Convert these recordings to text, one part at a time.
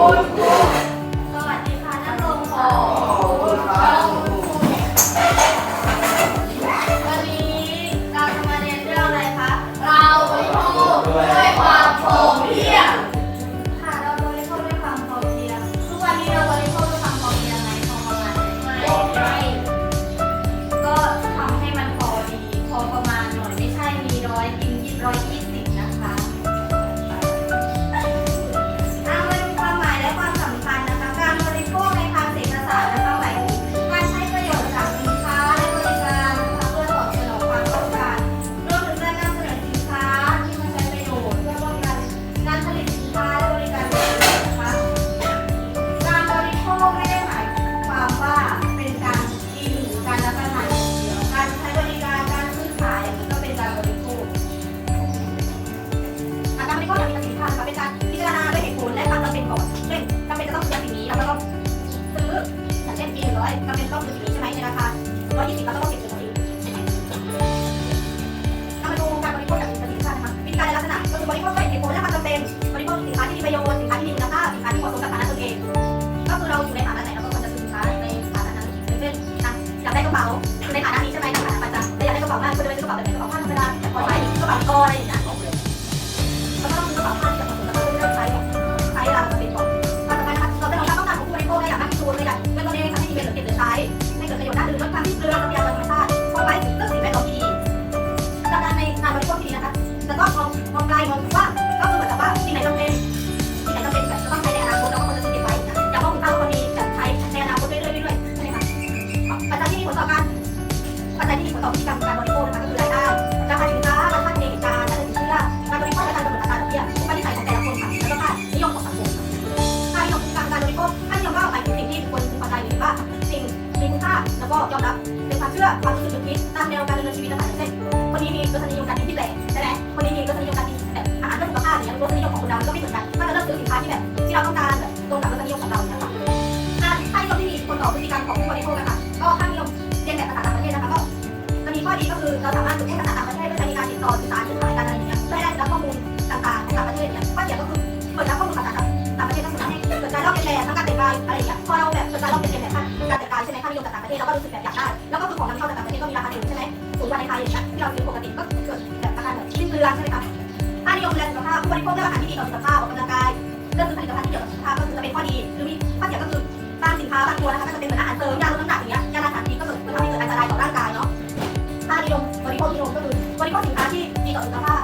어, อกระเป๋ากออะไรอย่างเงี้ยแล้วก็ต้องเป็นกระเป๋าผ้าที่แบบเหมาะสมกับเลือกใช้ใช้วเราเป็นก่อนต่อไปนะคะเราเป็นความต้องการของผู้บริโภคและอยากมากที่สุดเลยอยากเงินตัวเองทำให้มีเงินเหลือเก็บเหลือใช้ให้เกิดประโยชน์ด้านอื่นลดความสิ้นเปลืองทรัพยากรธรรมชาติพอไว้เรื่องสิ่งแวดล้อมที่ดีดังนั้นในงานบริโภคที่ดีนะคะจะต้องมองมองไกลมองกว้างก็คือเหมือนกับว่าสิ่งไหนจำเป็นสิ่งไหนจำเป็นแบบจะต้องใช้ในอนาคตเราก็ควรจะเก็บไว้อย่ามองเราคนนี้จะใช้ในอนาคตเรื่อยๆเรื่อยๆใช่ไหมคะปัจจัยที่มีผลต่อการปัจจัยที่มีผลต่อพฤติกรรมการบริโภคนะคะก็คือรายได้ราคาสินค้า พื่อความรู้สึกนึกคิดตามแนวการดำเนินชีวิตต่างๆเช่นคนนี้มีรสนิยมการกินที่แปลกใช่ไหมคนนี้มีรสนิยมการกินแบบอาหารเพื่อสุขภาพอย่างเงี้ยรสนิยมของคนเราก็ไม่เหมือนกันก็จะเลือกซื้อสินค้าที่แบบที่เราต้องการแบบตรงกับรสนิยมของเราเนี่ยค่ะค่าค่านิยมที่มีผลต่อพฤติกรรมของผู้บริโภคนะคะก็ค่านิยมเรียนแบบภาษาต่างประเทศนะคะก็จะมีข้อดีก็คือเราสามารถฝึกพูดภาษาต่างประเทศเพื่อใช้ในการติดต่อสื่อสารสื่อสารกันอะไรอย่างเงี้ยเพื่อให้ได้รับข้อมูลต่างๆของต่างประเทศเนี่ยข้อเสียก็คือเปิดรับข้อมูลข่าวสาต่างประเทศก็คือทำให้เกิดการลอกเลียนแบบทั้งการแต่งกายอะไรอย่างเงี้ยพอเราแบบเกิดการลอกเลียนแบบการแต่งกายใช่ไหมค่านิยมจากต่างประเทศเราก็รู้สึก บริโภคเลือกอาหารที่ดีต่อสุขภาพออกกำลังกายเลือกซื้อผลิตภัณฑ์ที่เกี่ยวกับสุขภาพก็คือจะเป็นข้อดีหรือมีข้อเสียก็คือบางสินค้าบางตัวนะคะก็จะเป็นเหมือนอาหารเสริมยาลดน้ำหนักอย่างเงี้ยยาละสารพิษก็เกิดทำให้เกิดอันตรายต่อร่างกายเนาะถ้านิยมบริโภคนิยมก็คือบริโภคสินค้าที่ดีต่อสุขภาพ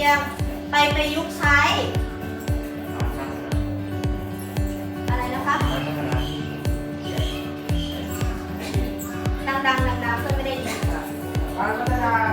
ียงไปประยุกต์ใช้ อะไรนะคะดังๆดังๆเพื่อนไม่ได้ยิน การพัฒนา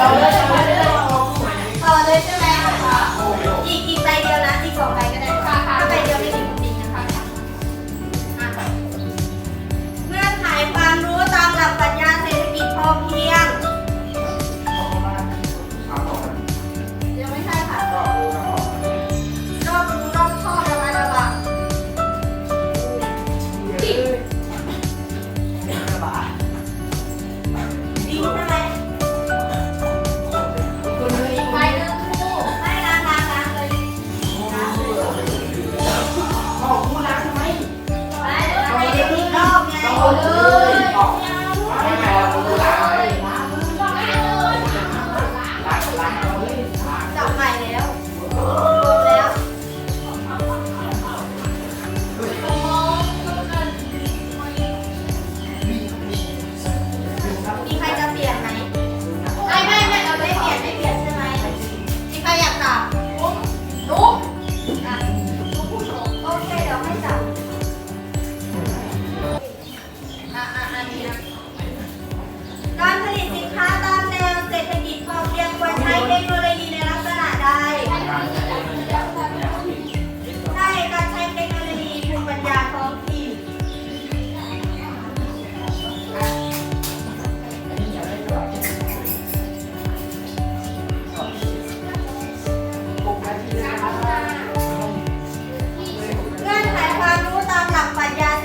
Amen.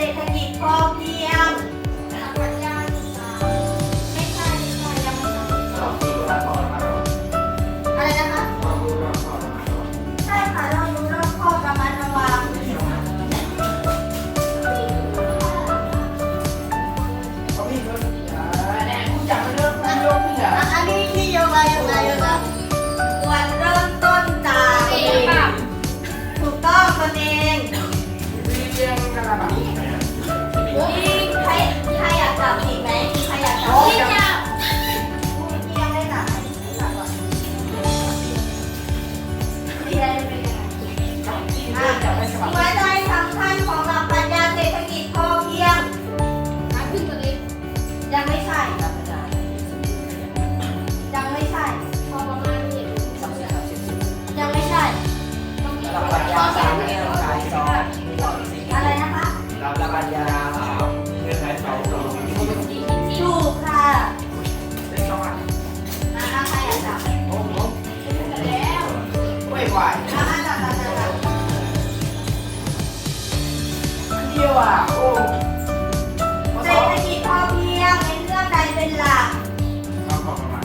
ศรษฐกิจพ่อพี่ ว่าเดียวอะโอ้เศรษฐกิจพอเพียงในเรื่องใดเป็นหลักเะ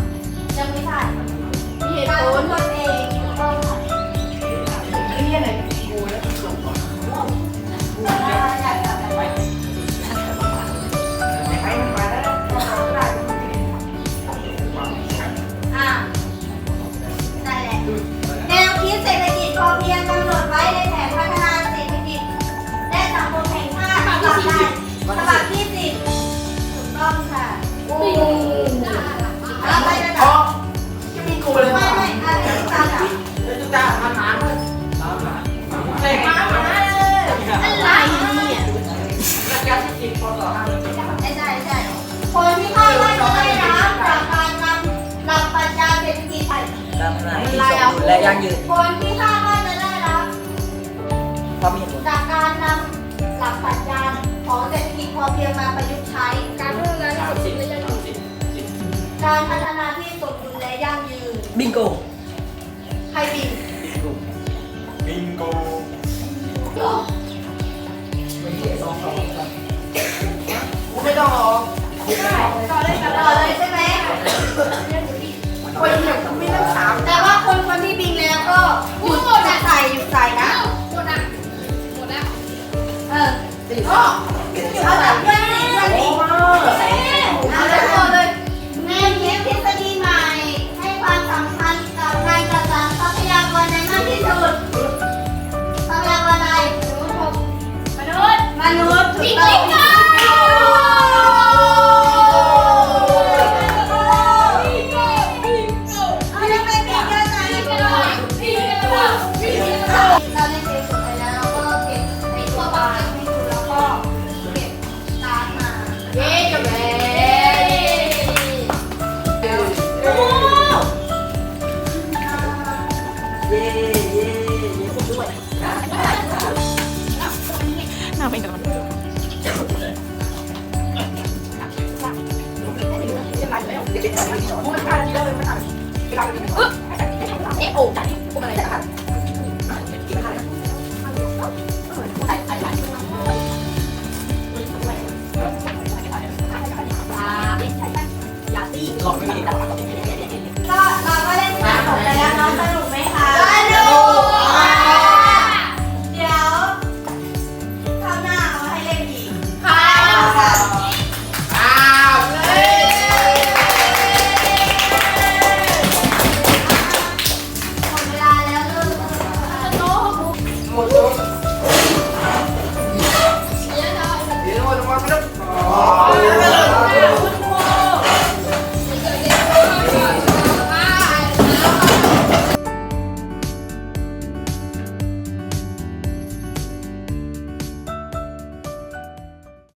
ยังไม่ใช่มีเหตุผลตนเอง ยั่งยืนผลที่คาดว่าจะได้รับความเหตุผลจากการนำหลักปัญญาของเศรษฐกิจพอเพียงมาประยุกต์ใช้ การพัฒนาที่สุดและยั่งยืนการพัฒนาที่สมดุลและยั่งยืนบิงโกใครบิงบิงโกหรอไม่เกี่ยองสอรไม่ต้องรอต่อเลต่อเลยใช่ไหมคนเหี่ยว ใส่นะ หมดอะหมดแล้วเออติดพ่อเอาแบบนี้แบบนี้เอาแบบนี้